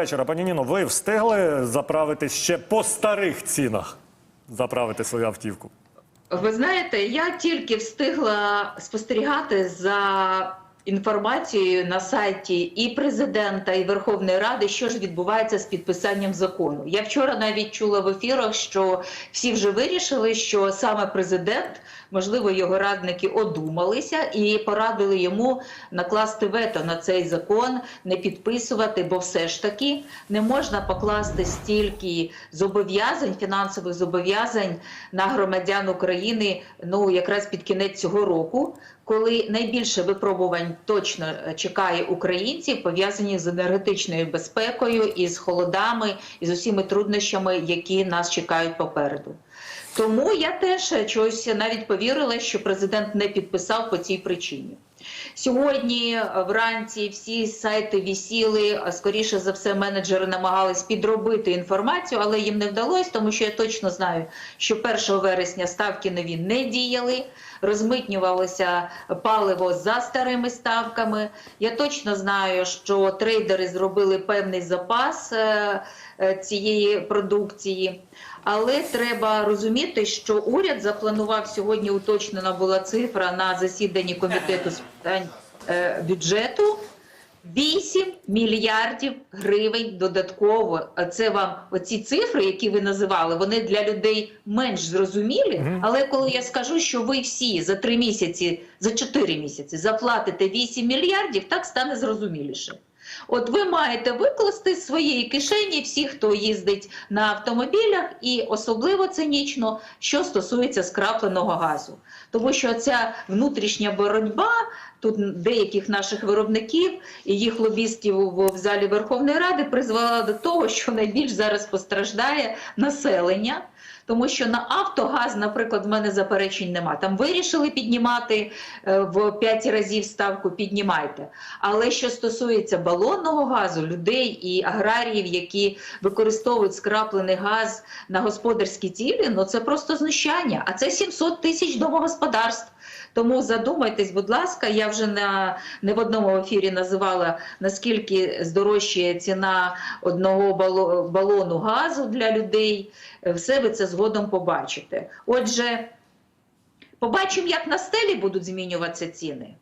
вечора. Пані Ніно, ви встигли заправити ще по старих цінах? Заправити свою автівку? Ви знаєте, я тільки встигла спостерігати за інформацією на сайті і президента, і Верховної Ради, що ж відбувається з підписанням закону. Я вчора навіть чула в ефірах, що всі вже вирішили, що саме президент, можливо, його радники одумалися і порадили йому накласти вето на цей закон, не підписувати, бо все ж таки не можна покласти стільки зобов'язань, фінансових зобов'язань на громадян України. Ну якраз під кінець цього року, коли найбільше випробувань точно чекає українців, пов'язані з енергетичною безпекою і з холодами, і з усіма труднощами, які нас чекають попереду. Тому я теж чогось навіть повірила, що президент не підписав по цій причині. Сьогодні е, вранці всі сайти вісіли. а Скоріше за все, менеджери намагались підробити інформацію, але їм не вдалося, тому що я точно знаю, що 1 вересня ставки нові не діяли, розмитнювалося паливо за старими ставками. Я точно знаю, що трейдери зробили певний запас е, е, цієї продукції. Але треба розуміти, що уряд запланував сьогодні. Уточнена була цифра на засіданні комітету з питань е, бюджету. 8 мільярдів гривень додатково. А це вам оці цифри, які ви називали, вони для людей менш зрозумілі. Але коли я скажу, що ви всі за три місяці, за чотири місяці заплатите 8 мільярдів, так стане зрозуміліше. От ви маєте викласти з своєї кишені всі, хто їздить на автомобілях, і особливо цинічно, що стосується скрапленого газу, тому що ця внутрішня боротьба тут деяких наших виробників і їх лобістів в залі Верховної Ради призвела до того, що найбільш зараз постраждає населення. Тому що на Автогаз, наприклад, в мене заперечень нема. Там вирішили піднімати е, в 5 разів ставку, піднімайте. Але що стосується балонного газу, людей і аграріїв, які використовують скраплений газ на господарські цілі, ну це просто знущання. А це 700 тисяч домогосподарств. Тому задумайтесь, будь ласка, я вже на не в одному ефірі називала наскільки здорожчає ціна одного балону газу для людей. Все ви це згодом побачите. Отже, побачимо, як на стелі будуть змінюватися ціни.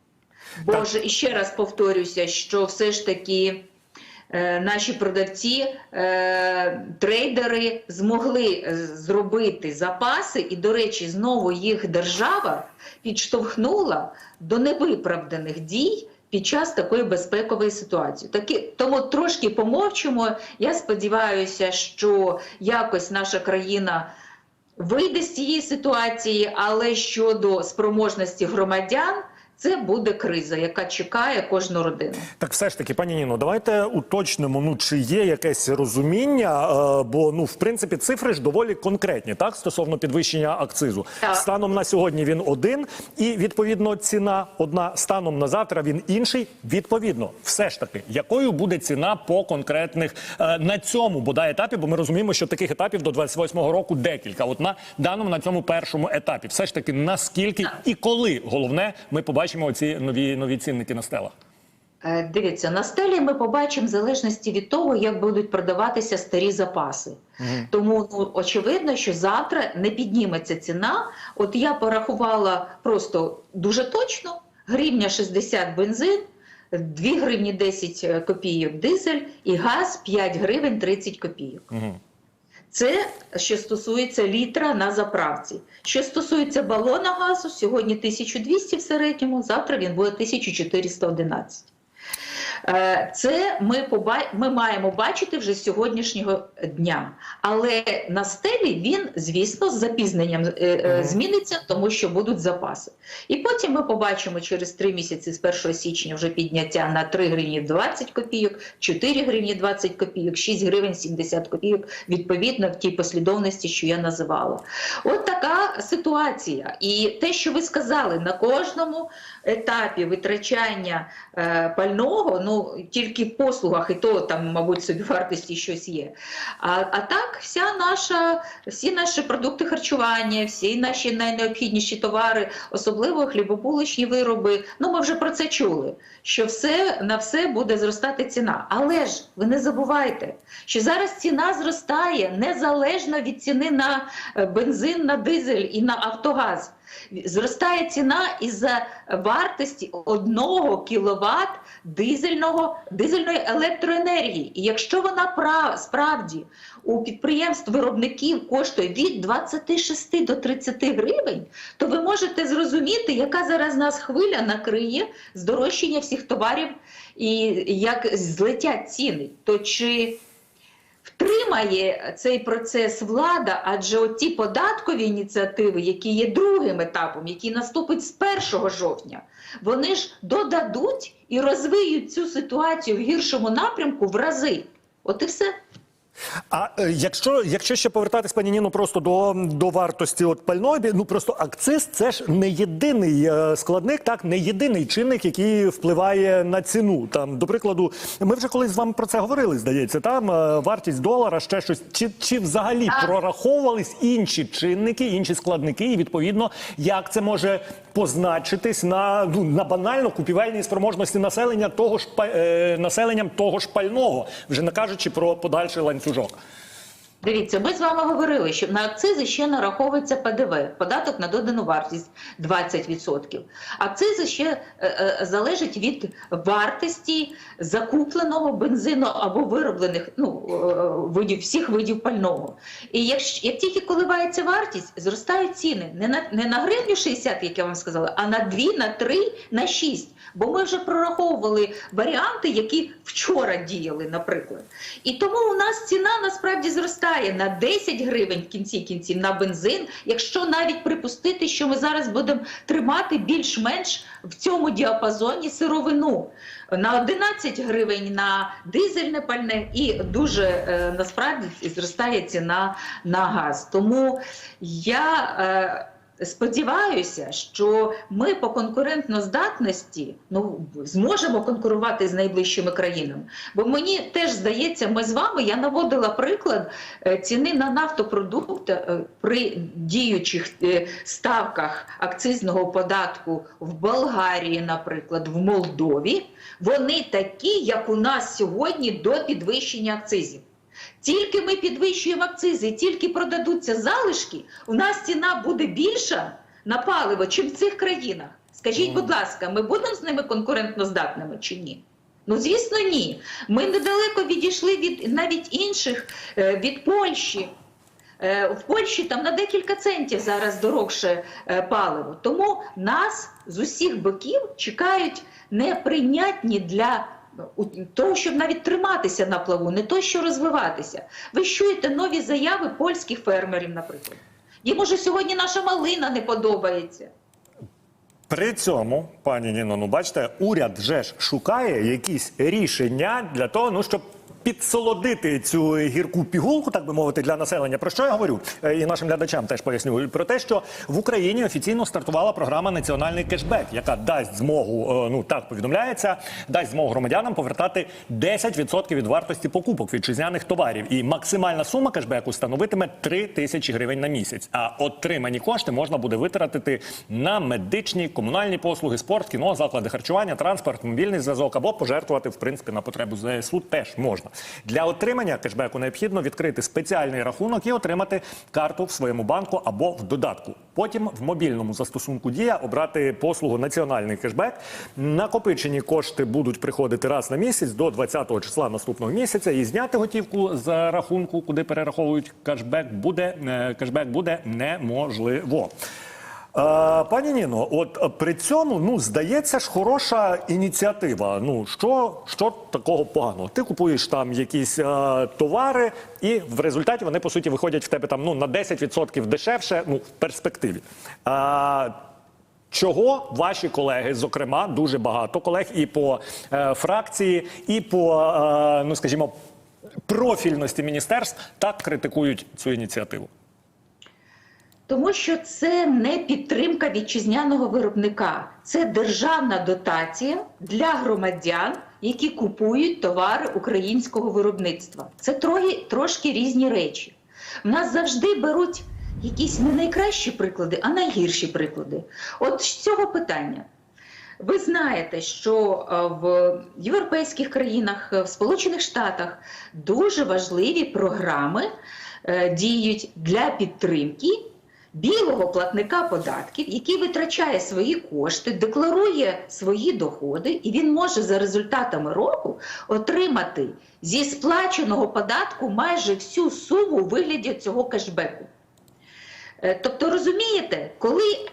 Бо Так. ж іще раз повторюся, що все ж таки. Е, Наші продавці, е, трейдери змогли е, зробити запаси, і, до речі, знову їх держава підштовхнула до невиправданих дій під час такої безпекової ситуації. Такі, тому трошки помовчимо. Я сподіваюся, що якось наша країна вийде з цієї ситуації, але щодо спроможності громадян, це буде криза, яка чекає кожну родину. Так, все ж таки, пані Ніно, давайте уточнимо, ну чи є якесь розуміння, е, бо ну в принципі цифри ж доволі конкретні, так стосовно підвищення акцизу. Так. Станом на сьогодні він один, і відповідно ціна одна. Станом на завтра він інший. Відповідно, все ж таки, якою буде ціна по конкретних е, на цьому бодай етапі? Бо ми розуміємо, що таких етапів до 28-го року декілька. От на даному на цьому першому етапі, все ж таки, наскільки і коли головне, ми побачимо ці нові нові цінники на стелах. Е, Дивіться, на стелі ми побачимо в залежності від того, як будуть продаватися старі запаси. Тому ну, очевидно, що завтра не підніметься ціна. От я порахувала просто дуже точно: гривня 60 бензин, 2 гривні 10 копійок дизель і газ 5 гривень 30 копійок. Угу. Це що стосується літра на заправці. Що стосується балона газу, сьогодні 1200 в середньому, завтра він буде 1411. Е, Це ми, поба- ми маємо бачити вже з сьогоднішнього дня. Але на стелі він, звісно, з запізненням е, е, зміниться, тому що будуть запаси. І потім ми побачимо через 3 місяці з 1 січня вже підняття на 3 гривні 20 копійок, 4 гривні 20 копійок, 6 гривень 70 копійок, відповідно в тій послідовності, що я називала. От така ситуація. І те, що ви сказали, на кожному етапі витрачання пального, ну тільки в послугах, і то там, мабуть, собі вартості щось є. А, а так, вся наша, всі наші продукти харчування, всі наші найнеобхідніші товари, особливо хлібобулочні вироби. Ну, ми вже про це чули. Що все на все буде зростати ціна. Але ж ви не забувайте, що зараз ціна зростає незалежно від ціни на е, бензин, на дизель і на Автогаз. Зростає ціна із-за вартості 1 кВт дизельного, дизельної електроенергії. І якщо вона прав, справді у підприємств виробників коштує від 26 до 30 гривень, то ви можете зрозуміти, яка зараз нас хвиля накриє здорожчання всіх товарів і як злетять ціни. То чи втримає цей процес влада, адже от ті податкові ініціативи, які є другим етапом, які наступить з 1 жовтня, вони ж додадуть і розвиють цю ситуацію в гіршому напрямку в рази. От і все. А е, якщо, якщо ще повертатись, пані Ніно, просто до, до вартості от пальної, ну просто акциз це ж не єдиний е, складник, так не єдиний чинник, який впливає на ціну. Там, до прикладу, ми вже колись з вами про це говорили. Здається, там е, вартість долара, ще щось. Чи, чи взагалі прораховувались інші чинники, інші складники, і відповідно, як це може позначитись на ну на банально купівельній спроможності населення того ж е, населенням того ж пального, вже не кажучи про подальший ланцюжок. Дивіться, ми з вами говорили, що на акцизи ще нараховується ПДВ, податок на додану вартість 20%. Акцизи ще е, е, залежать від вартості закупленого бензину або вироблених ну, е, видів, всіх видів пального. І якщо, як тільки коливається вартість, зростають ціни не на, не на гривню 60, як я вам сказала, а на 2, на 3, на 6. Бо ми вже прораховували варіанти, які вчора діяли, наприклад. І тому у нас ціна насправді зростає на 10 гривень в кінці кінців на бензин, якщо навіть припустити, що ми зараз будемо тримати більш-менш в цьому діапазоні сировину. На 11 гривень на дизельне пальне і дуже е, насправді зростає ціна на газ. Тому я е, Сподіваюся, що ми по конкурентноздатності ну зможемо конкурувати з найближчими країнами. Бо мені теж здається, ми з вами я наводила приклад е, ціни на нафтопродукти е, при діючих е, ставках акцизного податку в Болгарії, наприклад, в Молдові. Вони такі, як у нас сьогодні до підвищення акцизів. Тільки ми підвищуємо акцизи, тільки продадуться залишки, у нас ціна буде більша на паливо, чим в цих країнах. Скажіть, будь ласка, ми будемо з ними конкурентноздатними чи ні? Ну, звісно, ні. Ми недалеко відійшли від навіть інших е, від Польщі. Е, В Польщі там на декілька центів зараз дорогше е, паливо. Тому нас з усіх боків чекають неприйнятні для того, щоб навіть триматися на плаву, не то, що розвиватися. Ви чуєте нові заяви польських фермерів, наприклад. Їм уже сьогодні наша малина не подобається. При цьому, пані Ніно, ну бачите, уряд вже ж шукає якісь рішення для того, ну щоб. Підсолодити цю гірку пігулку, так би мовити, для населення. Про що я говорю? Е, І нашим глядачам теж поясню про те, що в Україні офіційно стартувала програма Національний кешбек, яка дасть змогу, е, ну так повідомляється, дасть змогу громадянам повертати 10% від вартості покупок вітчизняних товарів. І максимальна сума кешбеку становитиме 3 тисячі гривень на місяць. А отримані кошти можна буде витратити на медичні, комунальні послуги, спорт, кіно, заклади харчування, транспорт, мобільний зв'язок або пожертвувати в принципі на потребу ЗСУ теж можна. Для отримання кешбеку необхідно відкрити спеціальний рахунок і отримати карту в своєму банку або в додатку. Потім в мобільному застосунку дія обрати послугу національний кешбек. Накопичені кошти будуть приходити раз на місяць до 20 числа наступного місяця. І зняти готівку з рахунку, куди перераховують кешбек, буде е, кешбек буде неможливо. Пані Ніно, от е, при цьому ну здається ж хороша ініціатива. Ну що, що такого поганого? Ти купуєш там якісь е, товари, і в результаті вони по суті виходять в тебе там ну на 10% дешевше. Ну в перспективі. Е, Чого ваші колеги, зокрема, дуже багато колег і по е, фракції, і по е, ну скажімо профільності міністерств так критикують цю ініціативу? Тому що це не підтримка вітчизняного виробника, це державна дотація для громадян, які купують товари українського виробництва. Це трохи, трошки різні речі. В нас завжди беруть якісь не найкращі приклади, а найгірші приклади. От з цього питання. Ви знаєте, що е, в європейських країнах, е, в Сполучених Штатах дуже важливі програми е, діють для підтримки білого платника податків, який витрачає свої кошти, декларує свої доходи, і він може за результатами року отримати зі сплаченого податку майже всю суму у вигляді цього кешбеку. Е, Тобто, розумієте, коли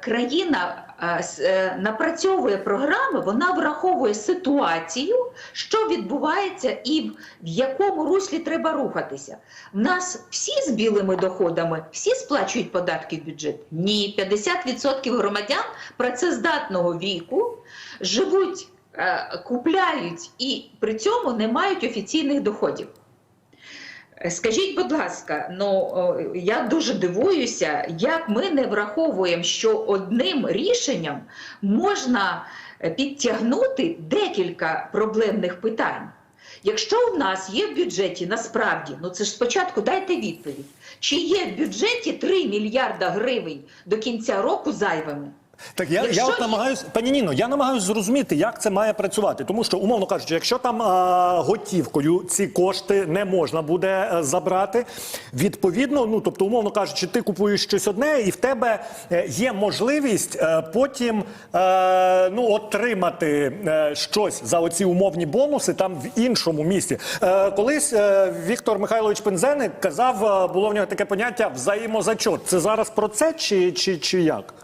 країна е, е, напрацьовує програми, вона враховує ситуацію, що відбувається і в, якому руслі треба рухатися. В нас всі з білими доходами, всі сплачують податки в бюджет? Ні, 50% громадян працездатного віку живуть, е, купляють і при цьому не мають офіційних доходів. Скажіть, будь ласка, ну я дуже дивуюся, як ми не враховуємо, що одним рішенням можна підтягнути декілька проблемних питань. Якщо у нас є в бюджеті насправді, ну це ж спочатку дайте відповідь, чи є в бюджеті 3 мільярда гривень до кінця року зайвими? Так я, я от намагаюсь, пані Ніно, я намагаюсь зрозуміти, як це має працювати. Тому що, умовно кажучи, якщо там а, готівкою ці кошти не можна буде е, забрати, відповідно, ну тобто, умовно кажучи, ти купуєш щось одне, і в тебе е, є можливість е, потім е, ну, отримати е, щось за оці умовні бонуси там в іншому місці. Е, колись е, Віктор Михайлович Пензеник казав, е, було в нього таке поняття взаємозачот. Це зараз про це чи, чи, чи як?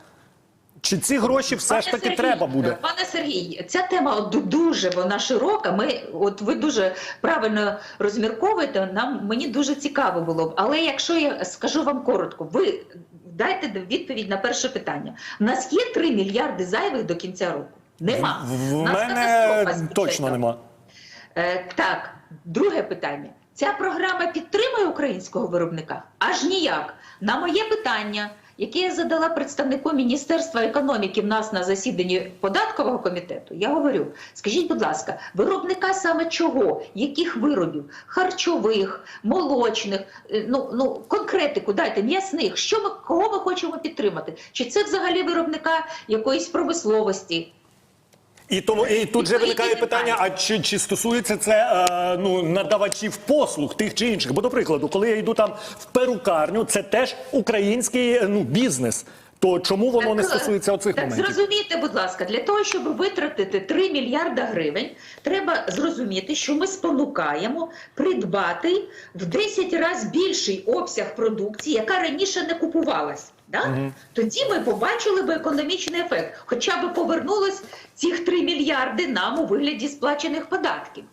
Чи ці гроші все ж таки Сергій, треба буде? Пане Сергій, ця тема дуже вона широка. Ми, от ви дуже правильно розмірковуєте. Нам мені дуже цікаво було б. Але якщо я скажу вам коротко, ви дайте відповідь на перше питання. У нас є 3 мільярди зайвих до кінця року? Нема. В, У нас мене точно нема. Е, так, друге питання. Ця програма підтримує українського виробника? Аж ніяк. На моє питання, яке я задала представнику Міністерства економіки в нас на засіданні податкового комітету, я говорю: скажіть, будь ласка, виробника саме чого? Яких виробів? Харчових, молочних, е, ну, ну конкретику дайте, м'ясних. Що ми кого ми хочемо підтримати? Чи це взагалі виробника якоїсь промисловості? І тому і тут же виникає питання: а чи, чи стосується це е, ну надавачів послуг тих чи інших? Бо до прикладу, коли я йду там в перукарню, це теж український е, ну бізнес. То чому воно не стосується оцих так моментів? зрозумійте, будь ласка, для того, щоб витратити 3 мільярда гривень, треба зрозуміти, що ми спонукаємо придбати в 10 разів більший обсяг продукції, яка раніше не купувалась. Да? Тоді ми побачили би економічний ефект, хоча б повернулось цих 3 мільярди нам у вигляді сплачених податків.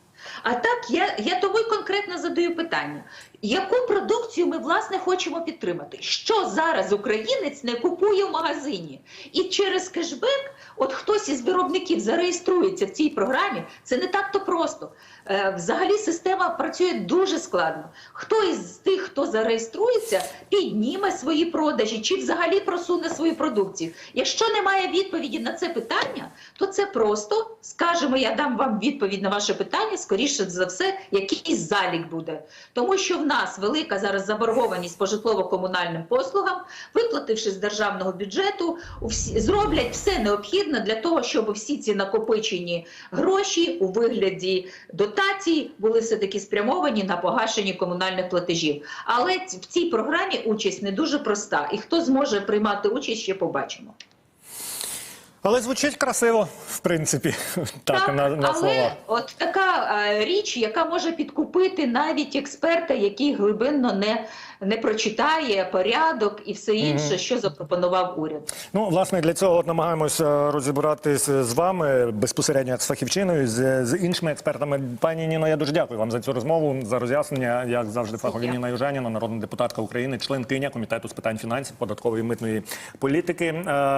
А так я, я тому й конкретно задаю питання: яку продукцію ми власне хочемо підтримати? Що зараз українець не купує в магазині? І через кешбек, от хтось із виробників зареєструється в цій програмі, це не так-то просто. Е, взагалі система працює дуже складно. Хто із тих, хто зареєструється, підніме свої продажі чи взагалі просуне свою продукцію? Якщо немає відповіді на це питання, то це просто скажемо, я дам вам відповідь на ваше питання, скоріше за все, якийсь залік буде. Тому що в нас велика зараз заборгованість по житлово-комунальним послугам, виплативши з державного бюджету, зроблять все необхідне для того, щоб всі ці накопичені гроші у вигляді дотацій були все-таки спрямовані на погашення комунальних платежів. Але в цій програмі участь не дуже проста. І хто зможе приймати участь, ще побачимо. Але звучить красиво, в принципі, так, на, на але слова. от така е, річ, яка може підкупити навіть експерта, який глибинно не, не прочитає порядок і все інше, що запропонував уряд. Ну, власне, для цього от намагаємося розібратися з вами безпосередньо як з фахівчиною, з, з іншими експертами. Пані Ніно, я дуже дякую вам за цю розмову, за роз'яснення. Як завжди, фахові. Ніна Южаніна, народна депутатка України, членкиня комітету з питань фінансів, податкової і митної політики. Е,